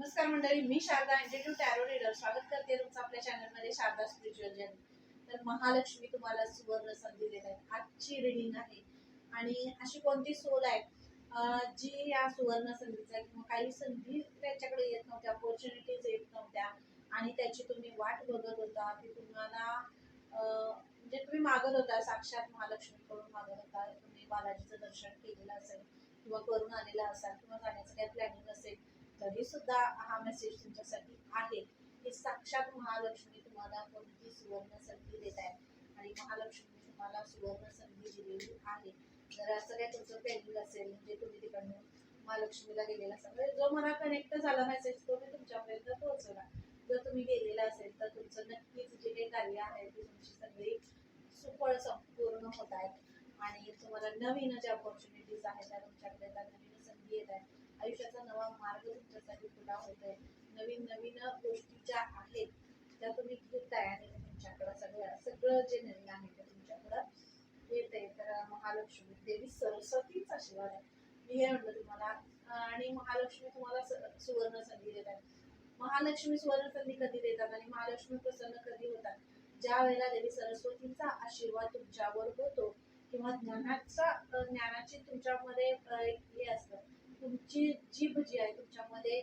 नमस्कार मंडळी मी शारदा इंटिट्यूट टॅरो रीडर स्वागत करते तुमचं आपल्या चॅनलमध्ये शारदा स्पिरिच्युअल जर्नी तर महालक्ष्मी तुम्हाला सुवर्ण संधी देत आहे आजची रिडिंग आहे. आणि अशी कोणती सोल आहे जी या सुवर्ण संधीचा किंवा काही संधी त्यांच्याकडे येत नव्हत्या ऑपॉर्च्युनिटीज येत नव्हत्या आणि त्याची तुम्ही वाट बघत होता की तुम्हाला म्हणजे तुम्ही मागत होता साक्षात महालक्ष्मीकडून मागत होता तुम्ही बालाजीचं दर्शन केलेलं असेल किंवा करून आलेला असाल किंवा जाण्याचं काही प्लॅनिंग असेल तरी सुद्धा हा मेसेज तुमच्यासाठी आहे. की साक्षात महालक्ष्मी तुम्हाला कोणती सुवर्ण संधी देत आहे? आणि महालक्ष्मी तुम्हाला सुवर्ण संधी दिलेली आहे. जर असं काही तुमचं पेंडिंग असेल म्हणजे तुम्ही तिकडनं महालक्ष्मीला गेलेला असाल. म्हणजे जो मला कनेक्ट झाला मेसेज तो मी तुमच्यापर्यंत पोहोचवला जर तुम्ही गेलेला असेल तर तुमचं नक्कीच जे काही कार्य आहे ते तुमची सगळी सुफळ संपूर्ण होत आहेत आणि तुम्हाला नवीन ज्या ऑपॉर्च्युनिटीज आहेत त्या तुमच्याकडे त्या नवीन संधी येत आहेत. आयुष्याचा नवा मार्ग तुमच्यासाठी खुला होत आहे. नवीन नवीन गोष्टी ज्या आहेत. त्या तुम्ही घेताय आणि तुमच्याकडं सगळं सगळं जे नवीन आहे ते तुमच्याकडं येत आहे तर महालक्ष्मी देवी सरस्वतीचा आशीर्वाद आहे. मी हे म्हणलं तुम्हाला आणि महालक्ष्मी तुम्हाला स- सुवर्ण संधी देत आहे महालक्ष्मी सुवर्ण संधी कधी देतात आणि महालक्ष्मी प्रसन्न कधी होतात? ज्या वेळेला देवी सरस्वतीचा आशीर्वाद तुमच्यावर होतो किंवा ज्ञानाचा ज्ञानाची तुमच्यामध्ये हे असतं. तुमची जीभ जी आहे तुमच्यामध्ये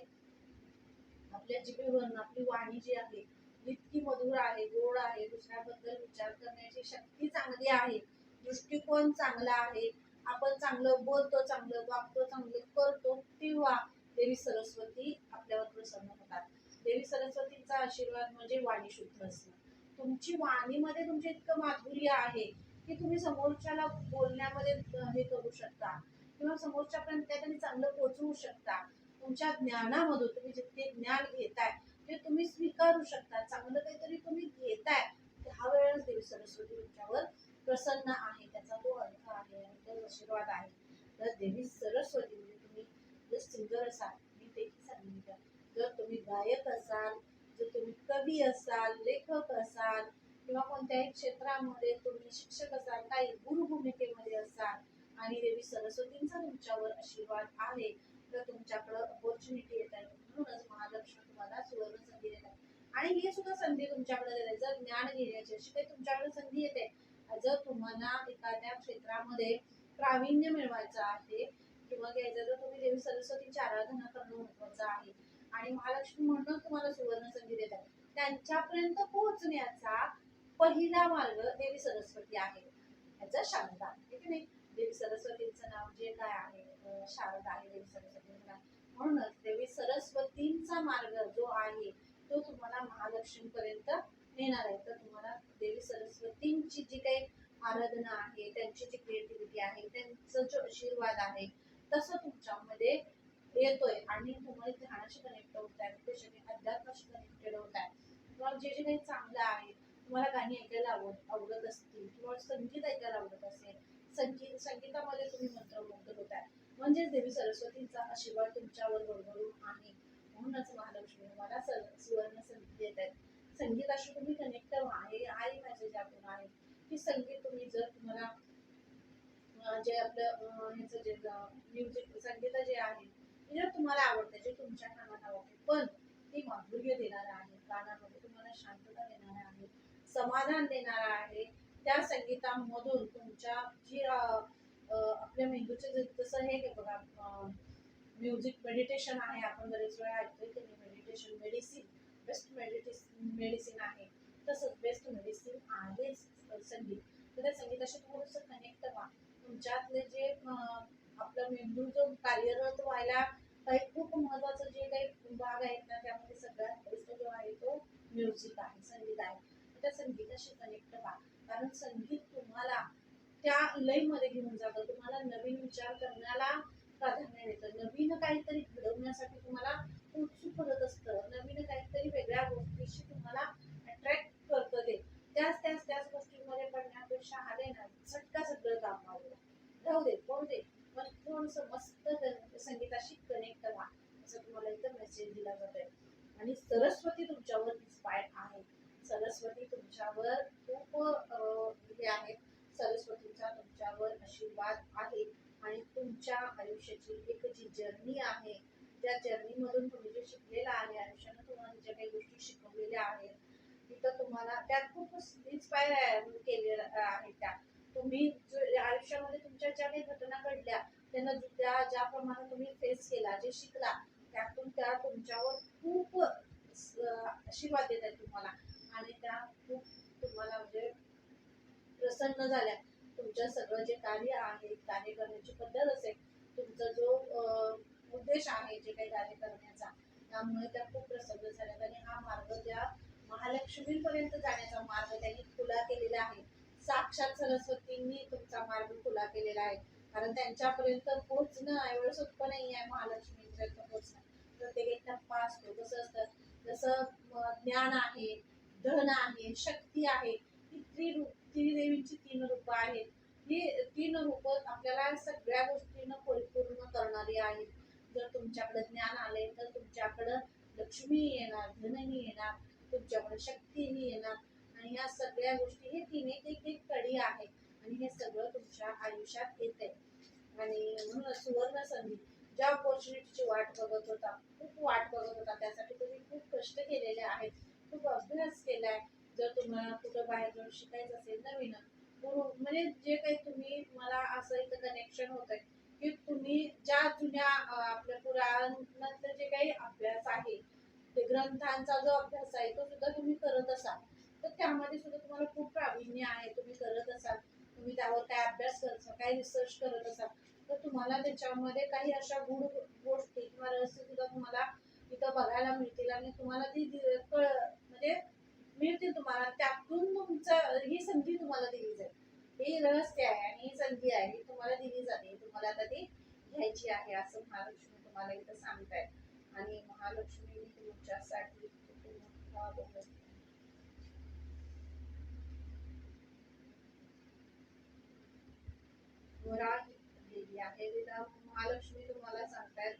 आपल्या जिभेवरून आपली वाणी जी आहे इतकी मधुर आहे गोड आहे दुसऱ्याबद्दल विचार करण्याची शक्ती चांगली आहे दृष्टिकोन चांगला आहे आपण चांगलं बोलतो चांगलं वागतो चांगलं करतो तेव्हा देवी सरस्वती आपल्यावर प्रसन्न होतात. देवी सरस्वतीचा आशीर्वाद म्हणजे वाणी शुद्ध असणं. तुमची वाणीमध्ये तुमचे इतकं माधुर्य आहे की तुम्ही समोरच्याला बोलण्यामध्ये हे करू शकता. किंवा समोरच्यापर्यंत काहीतरी चांगलं पोचवू शकता. तुमच्या ज्ञानामधून तुम्ही जितके ज्ञान घेताय ते तुम्ही स्वीकारू शकता. चांगलं काहीतरी तुम्ही घेताय त्यावेळेस देवी सरस्वती तुमच्यावर प्रसन्न आहे. त्याचा तो अर्थ आहे आणि तो आशीर्वाद आहे. तर देवी सरस्वती म्हणजे तुम्ही जर सिंगर असाल मी तेही सांगितलं जर तुम्ही गायक असाल जर तुम्ही कवी असाल लेखक असाल किंवा कोणत्याही क्षेत्रामध्ये तुम्ही शिक्षक असाल काही गुरु सरस्वतींचा तुमच्यावर आशीर्वाद आहे. तर तुमच्याकडं अपॉर्च्युनिटी येत आहे. म्हणूनच महालक्ष्मी तुम्हाला सुवर्ण संधी देत आहे. आणि ही सुद्धा संधी तुमच्याकडे देत आहे. जर ज्ञान घेण्याची अशी काही तुमच्याकडे संधी येते जर तुम्हाला एखाद्या क्षेत्रामध्ये प्रावीण्य मिळवायचं आहे किंवा घ्यायचं तर तुम्ही देवी सरस्वतीची आराधना करणं महत्वाचं आहे. आणि महालक्ष्मी म्हणून तुम्हाला सुवर्ण संधी देत आहे. त्यांच्यापर्यंत पोहोचण्याचा पहिला मार्ग देवी सरस्वती आहे. याचा शांतता ठीक आहे नाही? देवी सरस्वतींचं नाव जे काय आहे शारदा आहे देवी सरस्वतीचं नाव म्हणूनच देवी सरस्वतींचा मार्ग जो आहे तो तुम्हाला महालक्ष्मीपर्यंत नेणार आहे. तर तुम्हाला देवी सरस्वतींची जी काही आराधना आहे त्यांची जी क्रिएटिव्हिटी आहे त्यांचं जो आशीर्वाद आहे तसं तुमच्यामध्ये येतोय. आणि तुम्हाला ध्यानाशी कनेक्ट होत आहे त्याच्याने अध्यात्माशी कनेक्टेड होत आहे. तुम्हाला जे जे काही चांगलं आहे तुम्हाला गाणी ऐकायला आवड आवडत असतील किंवा संगीत ऐकायला आवडत असेल संगीत संगीतामध्ये तुम्ही मंत्रमुग्ध होत आहे म्हणजेच देवी सरस्वतींचा आशीर्वाद तुमच्यावर भरभरून आहे. म्हणूनच महालक्ष्मी मला सुवर्ण संधी देत आहेत. संगीताशी तुम्ही कनेक्ट व्हा. हे आई मेसेज यातून आहे की संगीत तुम्ही जर तुम्हाला जे आपलं ह्याचं जे म्युझिक संगीत जे आहे ते जर तुम्हाला आवडते जे तुमच्या कानात आवडते पण ते माधुर्य देणारं आहे. कानामध्ये तुम्हाला शांतता देणारं आहे. समाधान देणारं आहे. त्या संगीतामधून तुमच्या जी आपल्या मेंदूचे जे- जसं हे बघा म्युझिक मेडिटेशन आहे आपण बरेच वेळा ऐकतोय की meditation medicine best meditation medicine आहे. तसंच बेस्ट मेडिसिन आहे संगीत. तर त्या संगीताशी थोडंसं कनेक्ट व्हा तुमच्यातले जे आपला आपलं मेंदू जो कार्यरत व्हायला काही खूप महत्वाचं जे काही भाग आहेत ना त्यामध्ये सगळ्यात बेस्ट जो आहे तो म्युझिक आहे संगीत आहे. त्या संगीताशी कनेक्ट व्हा कारण संगीत तुम्हाला त्या लयमध्ये घेऊन जातं. तुम्हाला नवीन विचार करण्याला प्राधान्य देतं. नवीन काहीतरी घडवण्यासाठी तुम्हाला उत्सुक करत असतं. नवीन काहीतरी वेगळ्या गोष्टीशी तुम्हाला अट्रॅक्ट करतं ते. त्याच त्याच त्याच गोष्टींमध्ये पडण्यापेक्षा आले ना झटका सगळं काम आवडलं राहू दे कोण दे. पण थोडंसं मस्त संगीताशी कनेक्ट करा. असं तुम्हाला इथं मेसेज दिला जातोय. आणि सरस्वती तुमच्यावर इन्स्पायर आहे. सरस्वती तुमच्यावर खूप आहेत. सरस्वतीचा तुमच्यावर आशीर्वाद आहे आणि तुमच्या आयुष्याची एक जी जर्नी आहे त्या जर्नीमधून तुम्ही जे शिकलेला आहे आयुष्यानं तुम्हाला ज्या काही गोष्टी शिकवलेल्या आहेत तिथं तुम्हाला त्यात खूप इन्स्पायर केलेल्या आहे त्या. तुम्ही आयुष्यामध्ये तुमच्या ज्या काही घटना घडल्या त्यांना त्या ज्याप्रमाणे तुम्ही फेस केला जे शिकला त्यातून त्या तुमच्यावर खूप आशीर्वाद देत आहेत तुम्हाला. आणि त्या खूप तुम्हाला म्हणजे प्रसन्न झाल्या. तुमचं सगळं जे कार्य आहे कार्य करण्याची पद्धत असेल तुमचा जो उद्देश आहे जे काही कार्य करण्याचा त्यामुळे त्या खूप प्रसन्न झाल्या आणि हा मार्ग त्या महालक्ष्मीपर्यंत जाण्याचा मार्ग त्यांनी खुला केलेला आहे. साक्षात सरस्वतींनी तुमचा मार्ग खुला केलेला आहे. कारण त्यांच्यापर्यंत पोहोचणं एवढं सोपं नाही आहे महालक्ष्मीपर्यंत पोहोचणं. प्रत्येक एक टप्पा असतो कसं असतं. जसं ज्ञान आहे धन आहे शक्ती आहे ही त्रिरूप त्रिदेवींची तीन रूप आहेत. ही तीन रूप आपल्याला सगळ्या गोष्टीनं परिपूर्ण करणारी आहेत. जर तुमच्याकडे ज्ञान आले तर तुमच्याकडं लक्ष्मी येणार धनही येणार तुमच्याकडे शक्तीही येणार. आणि ह्या सगळ्या गोष्टी हे तीन एक एक एक कडी आहे आणि हे सगळं तुमच्या आयुष्यात येते आणि म्हणून सुवर्ण संधी ज्या ऑपॉर्च्युनिटीची वाट बघत होता खूप वाट बघत होता. त्यासाठी तुम्ही खूप कष्ट केलेले आहेत. खूप अभ्यास केलाय. जर तुम्हाला कुठं बाहेर जाऊन शिकायचं असेल नवीन गुरु म्हणजे जे काही तुम्ही मला असं इथं कनेक्शन होत आहे की तुम्ही ज्या जुन्या आपल्या पुराणांचं जे काही अभ्यास आहे ते ग्रंथांचा जो अभ्यास आहे तो सुद्धा तुम्ही करत असाल. तर त्यामध्ये सुद्धा तुम्हाला खूप प्रावीण्य आहे तुम्ही करत असाल. तुम्ही त्यावर काय अभ्यास करत असाल काय रिसर्च करत असाल. तर तुम्हाला त्याच्यामध्ये काही अशा गुण गोष्टी किंवा रहस्य सुद्धा तुम्हाला इथं बघायला मिळतील आणि तुम्हाला ती कळ म्हणजे मिळते तुम्हाला. त्यातून तुमचं ही संधी तुम्हाला दिली जाईल. ही रहस्य आहे आणि ही संधी आहे ही तुम्हाला दिली जाते. तुम्हाला आता ती घ्यायची आहे असं महालक्ष्मी तुम्हाला इथं सांगतायत आणि महालक्ष्मी तुमच्यासाठी आहे. महालक्ष्मी तुम्हाला सांगतायत.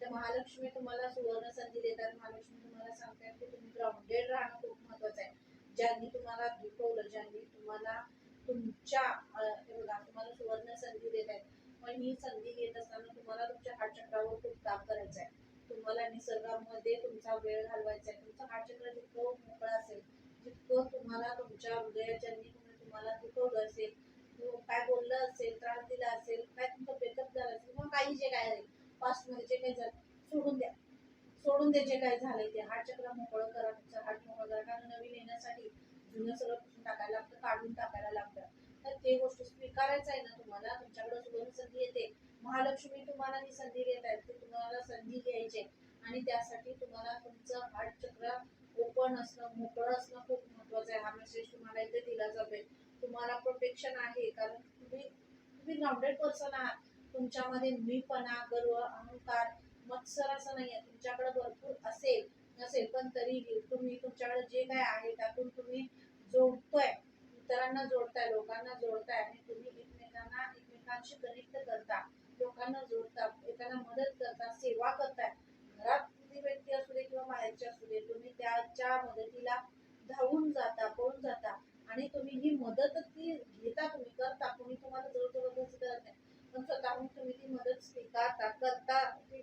तर महालक्ष्मी तुम्हाला सुवर्ण संधी देतात. महालक्ष्मी तुम्हाला सांगतात की तुम्ही ग्राउंडेड राहणं खूप महत्वाचं आहे. ज्यांनी तुम्हाला दुखवलं ज्यांनी तुम्हाला तुमच्या हे बघा तुम्हाला सुवर्ण संधी देत आहेत. पण ही संधी घेत असताना तुम्हाला तुमच्या हातचक्रावर खूप काम करायचं आहे. तुम्हाला निसर्गामध्ये तुमचा वेळ घालवायचा आहे. तुमचं हातचक्र जितकं मोकळं असेल जितकं तुम्हाला तुमच्या हृदयाच्यांनी तुम्ही तुम्हाला दुखवलं असेल काय बोललं असेल त्रास दिला असेल काय तुमचं ब्रेकअप झालं असेल किंवा काही जे काय पास्टमध्ये जे काही झालं सोडून द्या. सोडून द्या जे काही झालंय ते. हार्ट चक्र मोकळं करा तुमचं. हार्ट मोकळं करा. कारण नवीन येण्यासाठी जुनं सगळं पुसून टाकायला लागतं? काढून टाकायला लागतं. तर ते गोष्ट स्वीकारायचं आहे ना तुम्हाला? तुमच्याकडे सुवर्ण संधी येते. महालक्ष्मी तुम्हाला ही संधी देत आहेत की तुम्हाला संधी घ्यायची आणि त्यासाठी तुम्हाला तुमचं हार्ट चक्र ओपन असणं मोकळं असणं खूप महत्वाचं आहे. हा मेसेज तुम्हाला इथे दिला जातोय. तुम्हाला प्रोटेक्शन आहे. कारण तुम्ही तुम्ही ग्राउंडेड पर्सन आहात. तुमच्यामध्ये मीपणा गर्व अहंकार मत्सर असं नाही आहे तुमच्याकडे भरपूर असेल नसेल पण तरीही तुम्ही तुमच्याकडे जे काय आहे त्यातून तुम्ही जोडतोय. इतरांना जोडताय लोकांना जोडताय आणि तुम्ही एकमेकांना एकमेकांशी कनेक्ट करता. लोकांना जोडता एकांना मदत करता सेवा करताय. घरातली व्यक्ती असू दे किंवा बाहेरची असू दे तुम्ही त्याच्या मदतीला धावून जाता पळून जाता आणि तुम्ही ही मदत ती घेता तुम्ही करता कोणी तुम्हाला जोर जबरदस्ती करत नाही पण स्वतःहून तुम्ही ती मदत स्वीकारता करता ती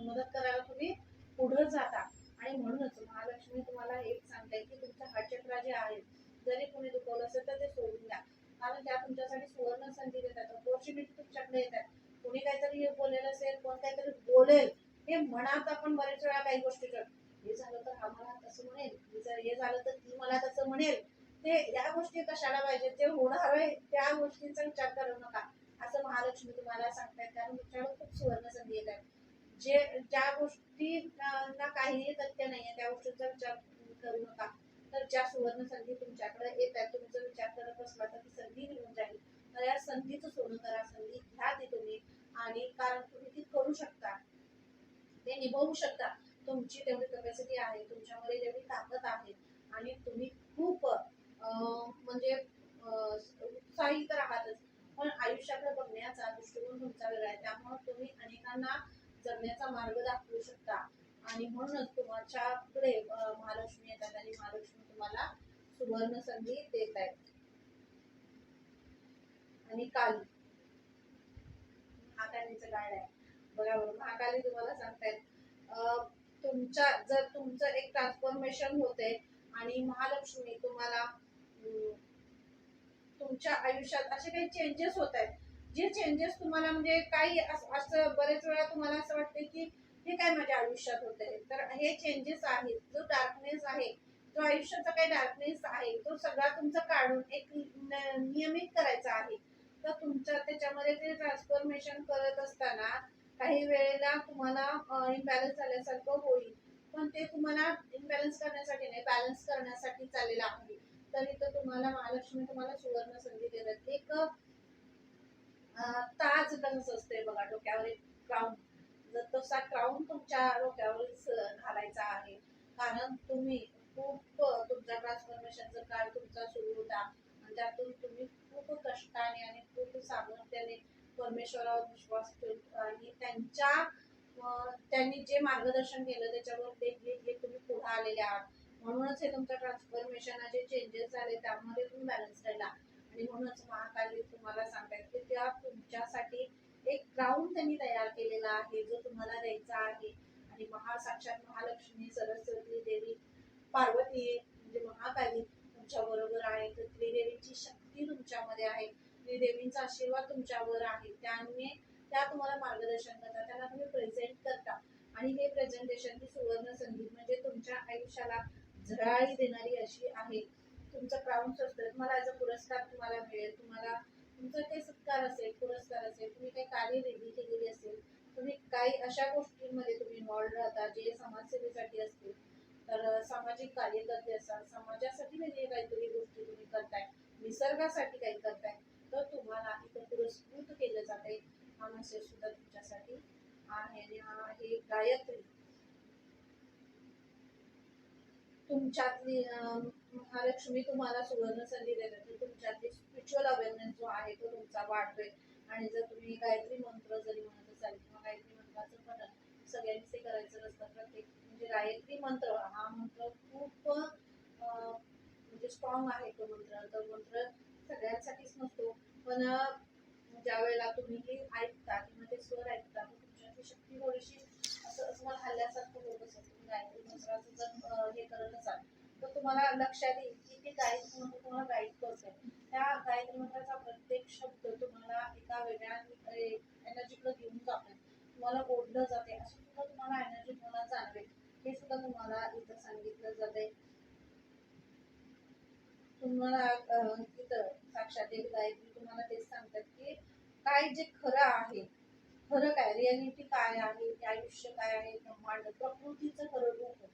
मदत करायला तुम्ही पुढे जाता. आणि म्हणूनच महालक्ष्मी तुम्हाला एक सांगताय की तुमचं हार्टचक्र जे आहे जरी कोणी दुखवलं असेल तर ते सोडून द्या. कारण त्या तुमच्यासाठी सुवर्ण संधी देतात. ऑपॉर्च्युनिटी तुमच्याकडे येतात. कोणी काहीतरी बोलेलं असेल कोण काहीतरी बोलेल हे मनात आपण बरेच वेळा काही गोष्टी करतो हे झालं तर हा मला तसं म्हणेल हे जर हे झालं तर ती मला तसं म्हणेल ते या गोष्टी कशाला पाहिजे? जे होणार आहे त्या गोष्टींचा विचार करू नका असं महालक्ष्मी तुम्हाला सांगतायत कारण तुमच्याकडे खूप सुवर्ण संधी येत आहेत त्या गोष्टी ना काहीही तथ्य नाहीये त्या गोष्टीचा विचार करू नका. तर ज्या सुवर्ण संधी तुमच्याकडे येत आहेत तुमचा विचार करत असला तर ती संधी निघून जाईल. तर या संधीचं सोनं करा संधी घ्या ती तुम्ही. आणि कारण तुम्ही ती करू शकता. ते निभवू शकता. तुमची तेवढी कपॅसिटी आहे तुमच्यामध्ये तेवढी ताकद आहे. आणि तुम्ही खूप म्हणजे उत्साही तर आहातच पण आयुष्याकडे बघण्याचा दृष्टिकोन तुमचा वेगळा आहे. त्यामुळे तुम्ही अनेकांना जगण्याचा मार्ग दाखवू शकता. आणि म्हणूनच तुमच्याकडे महालक्ष्मी येतात आणि महालक्ष्मी तुम्हाला सुवर्ण संधी देत आहेत. आणि काली. महाकालीचं गाड आहे. बरोबर महाकाली तुम्हाला सांगतायत. अं, तुमच्या जर तुमचं एक ट्रान्सफॉर्मेशन होते आणि महालक्ष्मी तुम्हाला तुमच्या आयुष्यात असे काही चेंजेस होत आहेत जे चेंजेस तुम्हाला म्हणजे काही असं बरेच वेळा तुम्हाला असं वाटते की हे काय माझ्या आयुष्यात होत आहे तर हे चेंजेस आहेत. जो डार्कनेस आहे जो आयुष्याचा काही डार्कनेस आहे तो सगळा तुमचा काढून एक न- नियमित करायचा आहे. तर तुमच्या त्याच्यामध्ये ते ट्रान्सफॉर्मेशन करत असताना काही वेळेला तुम्हाला इम्बॅलन्स झाल्यासारखं होईल. पण ते तुम्हाला इम्बॅलन्स करण्यासाठी नाही बॅलन्स करण्यासाठी चाललेलं आहे. तर इथं तुम्हाला महालक्ष्मी तुम्हाला सुवर्ण संधी देतात. एक सुद्धा कसं असते बघा डोक्यावर एक क्राऊन जर तसा क्राऊन तुमच्या डोक्यावरच घालायचा आहे कारण तुम्ही खूप तुमचा ट्रान्सफॉर्मेशनचा काळ तुमचा सुरू होता. आणि त्यातून तुम्ही खूप कष्टाने आणि खूप सामर्थ्याने परमेश्वरावर विश्वास ठेवून आणि त्यांच्या त्यांनी जे मार्गदर्शन केलं त्याच्यावर ते घेत घेत तुम्ही पुढे आलेले आहात. म्हणूनच हे तुमचं ट्रान्सफॉर्मेशन जे चेंजेस झाले त्यामध्ये तुम्ही बॅलन्स राहिला. आणि म्हणूनच महाकाली तुम्हाला सांगतात की त्या तुमच्यासाठी एक क्राऊन त्यांनी तयार केलेला आहे जो तुम्हाला द्यायचा आहे. आणि महासाक्षात महालक्ष्मी सरस्वती देवी पार्वती म्हणजे महाकाली तुमच्या बरोबर आहे. तर त्रिदेवीची शक्ती तुमच्यामध्ये आहे. त्रिदेवींचा आशीर्वाद तुमच्यावर आहे. त्याने त्या तुम्हाला मार्गदर्शन करतात. त्यांना तुम्ही प्रेझेंट करता. आणि हे प्रेझेंटेशन ही सुवर्ण संधी म्हणजे तुमच्या आयुष्याला झळाळी देणारी अशी आहे. तुमचं क्राऊन्स असतं तुम्हाला ॲज अ पुरस्कार तुम्हाला मिळेल. तुम्हाला तुमचा काही सत्कार असेल पुरस्कार असेल तुम्ही काही कार्य वेगळी केलेली असेल तुम्ही काही अशा गोष्टींमध्ये तुम्ही इन्व्हॉल्ड राहता जे समाजसेवेसाठी असतील. तर सामाजिक कार्यकर्ते असाल समाजासाठी वेगळी काहीतरी गोष्टी तुम्ही करताय निसर्गासाठी काही करताय तर तुम्हाला इथं पुरस्कृत केलं जाते हा मेसेज सुद्धा तुमच्यासाठी आहे. आणि हा गायत्री. तुमच्यातली महालक्ष्मी तुम्हाला सुवर्ण संधी देते तर तुमच्यातली स्पिरिच्युअल अवेअरनेस जो आहे तो तुमचा वाढतोय. आणि जर तुम्ही गायत्री मंत्र जरी म्हणत असाल किंवा गायत्री मंत्राचं पठण सगळ्यांनीच ते करायचं असतं प्रत्येक म्हणजे गायत्री मंत्र हा मंत्र खूप म्हणजे स्ट्रॉंग आहे तो मंत्र. तो मंत्र सगळ्यांसाठीच नसतो पण ज्या वेळेला तुम्ही हे ऐकता किंवा ते स्वर ऐकता तर तुमच्यातली शक्ती थोडीशी असं असं हल्ल्यासारखं होत असेल. तुम्ही गायत्री मंत्राचं जर हे करत असाल तर तुम्हाला लक्षात येईल की ते गायत्री मंत्र तुम्हाला गाईड करतोय. त्या गायत्री मंत्राचा प्रत्येक शब्द तुम्हाला एका वेगळ्या एनर्जीकडे घेऊन जातोय. तुम्हाला ओढलं जाते असं सुद्धा तुम्हाला एनर्जी तुम्हाला जाणवेल. हे सुद्धा तुम्हाला इथं सांगितलं जाते तुम्हाला इथं साक्षात एक गायत्री तुम्हाला तेच सांगतात की काय जे खरं आहे खरं काय? रियालिटी काय आहे? आयुष्य काय आहे? ब्रह्मांड प्रकृतीचं खरं रूप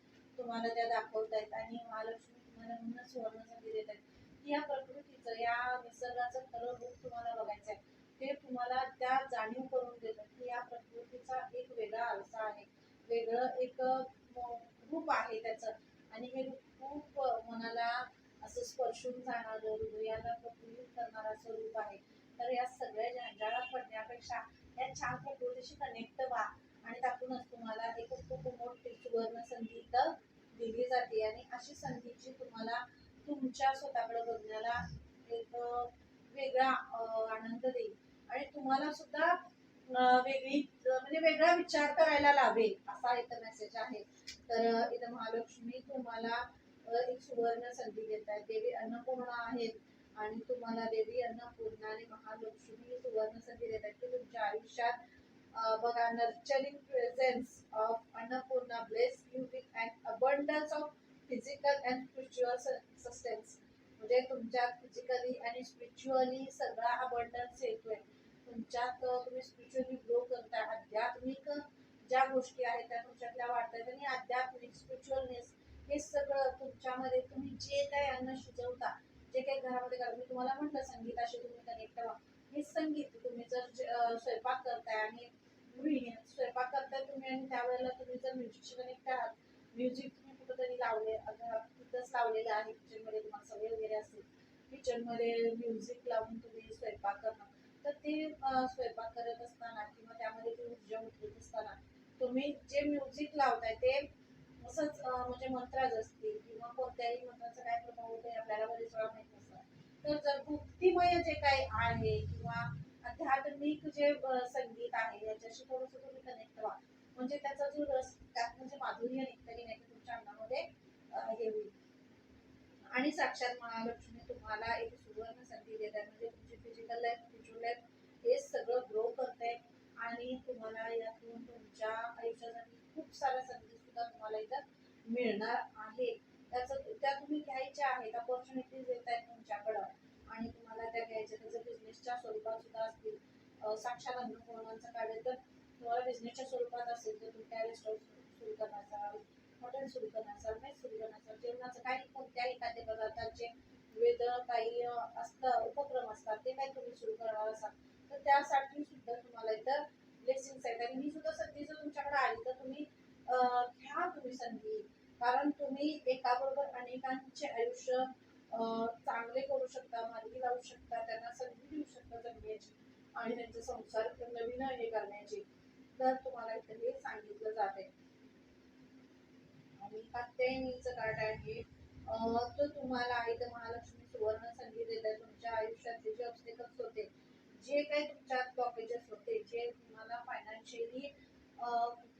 तुम्हाला त्या दाखवतायत आणि महालक्ष्मी तुम्हाला म्हणून सुवर्णसंधी देत आहेत की या प्रकृतीचं या निसर्गाचं खरं रूप तुम्हाला बघायचं आहे ते तुम्हाला त्या जाणीव करून देतात की या प्रकृतीचा एक वेगळा आरसा आहे. वेगळं एक रूप आहे त्याचं. आणि हे रूप खूप मनाला असं स्पर्शून जाणारं हृदयाला प्रफुल्लित करणारं असं रूप आहे. तर या सगळ्या जंजाळात पडण्यापेक्षा या छान प्रकृतीशी कनेक्ट व्हा. आणि त्यातूनच तुम्हाला एक खूप मोठी सुवर्ण संधी इथं दिली जाते आणि अशी संधीची तुम्हाला तुमच्या स्वतःकडे बघण्याला एक वेगळा आनंद देईल. आणि तुम्हाला सुद्धा वेगळी म्हणजे वेगळा विचार करायला लावेल असा इथं मेसेज आहे. तर इथं महालक्ष्मी तुम्हाला एक सुवर्ण संधी देत आहेत देवी अन्नपूर्णा आहेत आणि तुम्हाला देवी अन्नपूर्णा आणि महालक्ष्मी सुवर्ण संधी देत आहेत. की तुमच्या आयुष्यात बघा nurturing presence of Annapurna bless you with abundance of physical and spiritual sustenance म्हणजे तुमच्यात फिजिकली आणि स्पिरिच्युअली सगळा अबंडन्स येतोय. तुमच्यात तुम्ही स्पिरिच्युअली ग्रो करताय. आध्यात्मिक ज्या गोष्टी आहेत त्या तुमच्यातल्या वाढतात आणि आध्यात्मिक स्पिरिच्युअलनेस हे सगळं तुमच्यामध्ये तुम्ही जे काही अन्न शिजवता जे काही घरामध्ये करा मी तुम्हाला म्हटलं संगीताशी तुम्ही कनेक्ट व्हा हे संगीत तुम्ही जर स्वयंपाक करताय आणि गृहिणी स्वयंपाक करताय तुम्ही आणि त्यावेळेला तुम्ही जर म्युझिकशी कनेक्ट आहात म्युझिक तरी कुठेतरी लावले तिथंच लावलेलं आहे किचनमध्ये तुम्हाला सवय वगैरे असेल किचनमध्ये म्युझिक लावून तुम्ही स्वयंपाक करणं तर ते स्वयंपाक करत असताना किंवा त्यामध्ये ती ऊर्जा उठवत असताना तुम्ही जे म्युझिक लावताय ते असंच म्हणजे मंत्राज असतील किंवा कोणत्याही मंत्राचा काय प्रभाव होतो आपल्याला बरेच वेळा माहीत नसतात. तर जर भक्तिमय जे काही आहे किंवा आध्यात्मिक जे संगीत आहे याच्याशी थोडस तुम्ही कनेक्ट व्हा. म्हणजे त्याचा जो रस त्यात म्हणजे माधुर्य निघतं की नाही तुमच्या अंगामध्ये हे होईल. आणि साक्षात महालक्ष्मी तुम्हाला एक सुवर्ण संधी देत आहे म्हणजे तुमची फिजिकल लाईफ स्पिरिच्युअल लाईफ हे सगळं ग्रो करते. आणि तुम्हाला यातून तुमच्या आयुष्यासाठी खूप साऱ्या संधी सुद्धा तुम्हाला इथं मिळणार आहे. त्याचं त्या तुम्ही घ्यायच्या आहेत. अपॉर्च्युनिटीज येत आहेत तुमच्याकडं. आणि तुम्हाला त्या घ्यायच्या त्याचं बिझनेसच्या स्वरूपात सुद्धा असतील. साक्षात अन्नपूर्णांचं कार्य तर तुम्हाला बिझनेसच्या स्वरूपात असेल. तर तुम्ही त्या रेस्टॉरंट सुरू करण्याचा हॉटेल सुरू करणार असाल मेस सुरू करणार. जेवणाचं काही कोणत्याही खाद्यपदार्थांचे विविध काही असतं उपक्रम असतात ते काही तुम्ही सुरू करणार असाल तर त्यासाठी सुद्धा तुम्हाला इथं ब्लेसिंग आहेत. आणि ही सुद्धा संधी जर तुमच्याकडे आली तर तुम्ही घ्या तुम्ही संधी. कारण तुम्ही एकाबरोबर अनेकांचे आयुष्य चांगले करू शकता मार्गी लावू शकता त्यांना संधी देऊ शकता जगण्याची आणि त्यांचा संसार नवीन हे करण्याची. तर तुम्हाला इथे हे सांगितलं जाते आहे कात्यायनीचं कार्ड आहे. तो तुम्हाला आई तर महालक्ष्मी सुवर्ण संधी देत आहे तुमच्या आयुष्यातले जे ऑब्स्टेकल्स होते जे काही तुमच्यात ब्लॉकेजेस होते जे तुम्हाला फायनान्शियली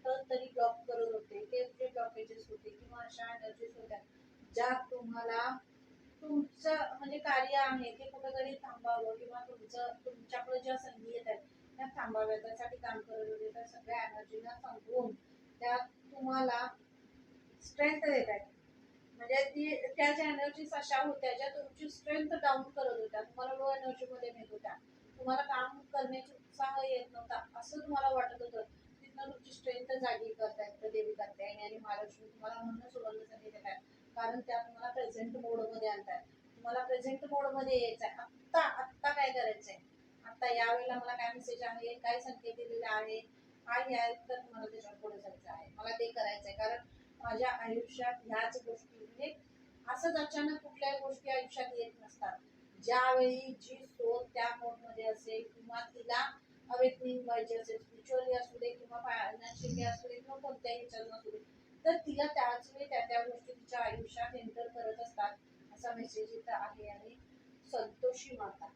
तरी ब्लॉक करत होते ते जे ब्लॉकेजेस होते किंवा अशा एनर्जीज होत्या ज्या तुम्हाला तुमचं म्हणजे कार्य आहे ते कुठेतरी थांबावं किंवा तुमचं तुमच्याकडे ज्या संधी येत आहेत त्या थांबाव्या त्यासाठी काम करत होते. त्या सगळ्या एनर्जीना थांबवून त्या तुम्हाला स्ट्रेंथ देतात म्हणजे ती त्या ज्या एनर्जीज अशा होत्या ज्या तुमची स्ट्रेंथ डाऊन करत होत्या तुम्हाला लो एनर्जीमध्ये नेत होत्या तुम्हाला काम करण्याची उत्साह येत नव्हता असं तुम्हाला वाटत होतं. तिथनं तुमची स्ट्रेंथ जागी करतायत देवी करताय आणि महालक्ष्मी तुम्हाला म्हणून सुवर्ण संधी कारण त्या तुम्हाला प्रेझेंट मोडमध्ये आणतात तुम्हाला प्रेझेंट मोडमध्ये यायचं आहे आत्ता आत्ता काय करायचंय? आता यावेळेला मला काय मेसेज आहे काय संकेत दिलेला आहे? काय आहे तर तुम्हाला त्याच्यावर पुढे जायचं आहे. मला ते करायचं आहे कारण माझ्या आयुष्यात ह्याच गोष्टी म्हणजे असंच अचानक कुठल्याही गोष्टी आयुष्यात येत नसतात. ज्यावेळी जी सोल त्या मोडमध्ये असेल किंवा तिला अवेकनिंग व्हायची असेल स्पिरिच्युअली असू दे किंवा फायनान्शियली असू दे किंवा कोणत्याही ह्याच्यातून असू दे तर तिला त्याच वेळी त्या त्या गोष्टी तिच्या आयुष्यात एंटर करत असतात असा मेसेज इथं आहे आणि संतोषी माता.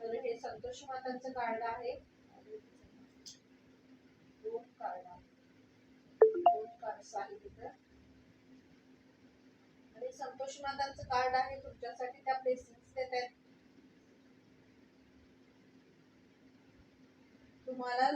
तर हे संतोषी मातांचं कार्ड आहे. दोन कार्ड आहे. आणि संतोष मातांचं कार्ड आहे तुमच्यासाठी त्या ब्लेसिंग्स देत आहेत. तुम्हाला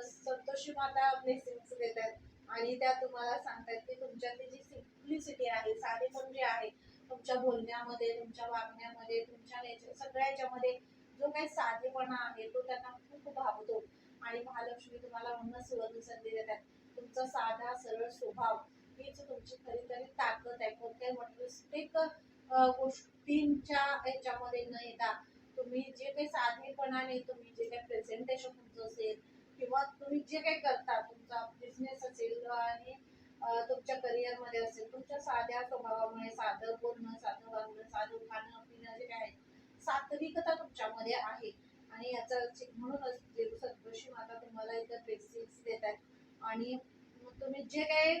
संतोषी माता ब्लेसिंग्स देत आहेत. आणि त्या तुम्हाला सांगतात की तुमच्यातली जी सिम्प्लिसिटी आहे साधेपण जे आहे तुमच्या बोलण्यामध्ये तुमच्या वागण्यामध्ये तुमच्या nature- सगळ्या याच्यामध्ये जो काही साधेपणा आहे तो त्यांना खूप भावतो आणि महालक्ष्मी तुम्हाला म्हणून सुवर्ण संधी देतात तुमचा साधा सरळ स्वभाव हीच तुमची खरी ताकद आहे. कोणत्याही मटेरियलिस्टिक गोष्टींच्या याच्यामध्ये न येता तुम्ही जे काही साधेपणाने तुम्ही जे काही प्रेझेंटेशन तुमचं असेल किंवा तुम्ही जे काही करता तुमचा बिझनेस असेल आणि तुमच्या करिअरमध्ये असेल तुमच्या साध्या स्वभावामुळे साधं बोलणं साधं वागणं साधं खाणं पिणं जे काय आहे सात्विकता तुमच्यामध्ये आहे. आणि याचा म्हणूनच जे सदृशी माता तुम्हाला इथं बेसिक्स देत आहेत आणि तुम्ही जे काही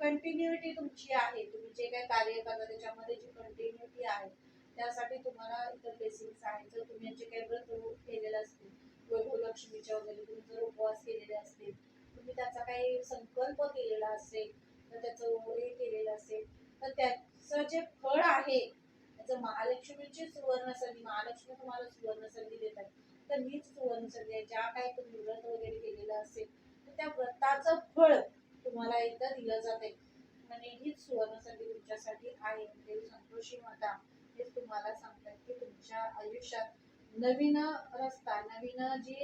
कंटिन्युटी तुमची आहे तुम्ही जे काही कार्य करता त्याच्यामध्ये जी कंटिन्युटी आहे त्यासाठी तुम्हाला इतर बेसिक्स आहे जर तुम्ही जे काही व्रत केलेलं असतील वैभव लक्ष्मीच्या वगैरे तुम्ही जर उपवास केलेले असतील तुम्ही त्याचा काही संकल्प केलेला असेल तर त्याचं हे केलेलं असेल तर त्याचं जे फळ आहे त्याचं महालक्ष्मीची सुवर्ण संधी महालक्ष्मी तुम्हाला सुवर्ण संधी देतात तर हीच सुवर्ण संधी आहे ज्या काही तुम्ही व्रत वगैरे केलेलं असेल तर त्या व्रताचं फळ तुम्हाला एकदा दिलं जाते म्हणजे हीच सुवर्ण संधी तुमच्यासाठी आहे देवी संतोषी माता हे तुम्हाला सांगतात की तुमच्या आयुष्यात नवीन रस्ता नवीन जी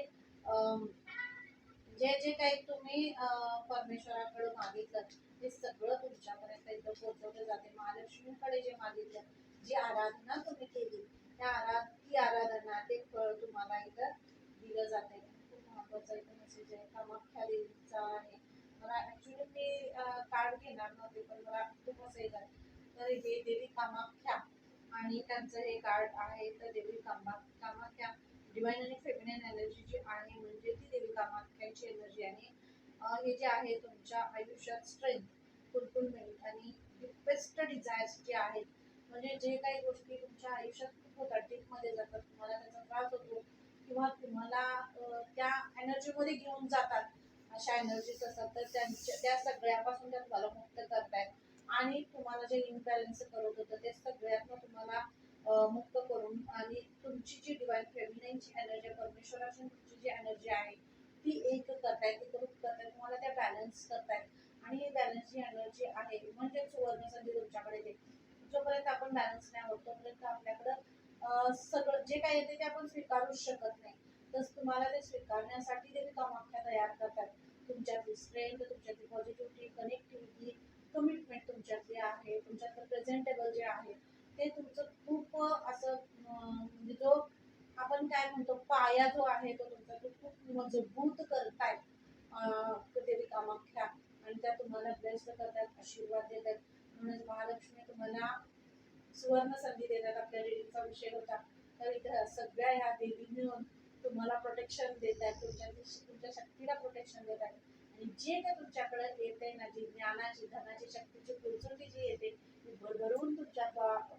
जे जे काही तुम्ही परमेश्वराकडे मागितलं ते सगळं तुमच्यापर्यंत इथं पोहोचवलं जाते. महालक्ष्मीकडे जे मागितलं जी आराधना तुम्ही केली त्या आरा ती आराधना ते फळ तुम्हाला इथं दिलं जाते. खूप महत्त्वाचा इथं मेसेज आहे. कामाख्या देवीचा आहे. मला ऍक्च्युली मी कार्ड घेणार नव्हते पण मला खूप असं येतात तर हे देवी कामाख्या आणि त्यांचं हे कार्ड आहे तर देवी कामा कामाख्या डिवाईन आणि फेमिनिन एनर्जी जी आहे म्हणजे ती देवी कामाख्याची एनर्जी आहे हे जे आहे तुमच्या आयुष्यात स्ट्रेंथ फुलफिलमेंट आणि बेस्ट डिझायर्स जे आहेत म्हणजे जे काही गोष्टी तुमच्या आयुष्यात खूप होतात मध्ये जातात तुम्हाला त्याचा त्रास होतो किंवा तुम्हाला त्या एनर्जीमध्ये घेऊन जातात अशा एनर्जीज असतात तर त्यांच्या त्या सगळ्यापासून त्या तुम्हाला मुक्त करतायत. आणि तुम्हाला जे इम्बॅलन्स करत होतं ते सगळ्यातनं तुम्हाला मुक्त करून आणि तुमची जी डिवाईन फेमिनाईनची एनर्जी परमेश्वराची तुमची जी एनर्जी आहे ती एक करतायत एकरूप करतायत तुम्हाला त्या बॅलन्स करतायत आणि ही बॅलन्स जी एनर्जी आहे म्हणजे सुवर्णसंधी तुमच्याकडे येते. जोपर्यंत आपण बॅलन्स नाही होत तोपर्यंत आपल्याकडं सगळं जे काही येते ते आपण स्वीकारूच शकत नाही. तर तुम्हाला ते स्वीकारण्यासाठी ते कामाख्या तयार करतात. तुमच्यातली स्ट्रेंथ तुमच्यातली पॉझिटिव्हिटी कनेक्टिव्हिटी कमिटमेंट जे आहे तुमच्यातलं प्रेझेंटेबल जे आहे ते तुमचं खूप असं म्हणजे जो आपण काय म्हणतो पाया जो आहे तो तुमचा तो खूप मजबूत करतायत देवी कामाख्या आणि त्या तुम्हाला ब्लेस्ड करतात आशीर्वाद देतात. म्हणूनच महालक्ष्मी तुम्हाला सुवर्ण संधी देतात आपल्या रिडिंगचा विषय होता. तर इथं सगळ्या ह्या देवी मिळून तुम्हाला प्रोटेक्शन देत आहेत तुमच्या तुमच्या शक्तीला प्रोटेक्शन देत आहेत आणि जे काय तुमच्याकडे येते ना जी ज्ञानाची धनाची शक्तीची पुरचुंडी जी येते ती भरभरून तुमच्या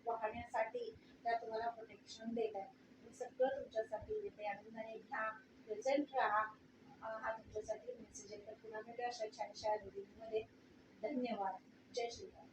वाहण्यासाठी त्या तुम्हाला प्रोटेक्शन देत आहे सगळं तुमच्यासाठी येते. आनंदाने घ्या प्रेझेंट राहा. हा तुमच्यासाठी मेसेज आहे. तर पुन्हा भेटूया अशा छानशा मध्ये. धन्यवाद. जय श्रीराम.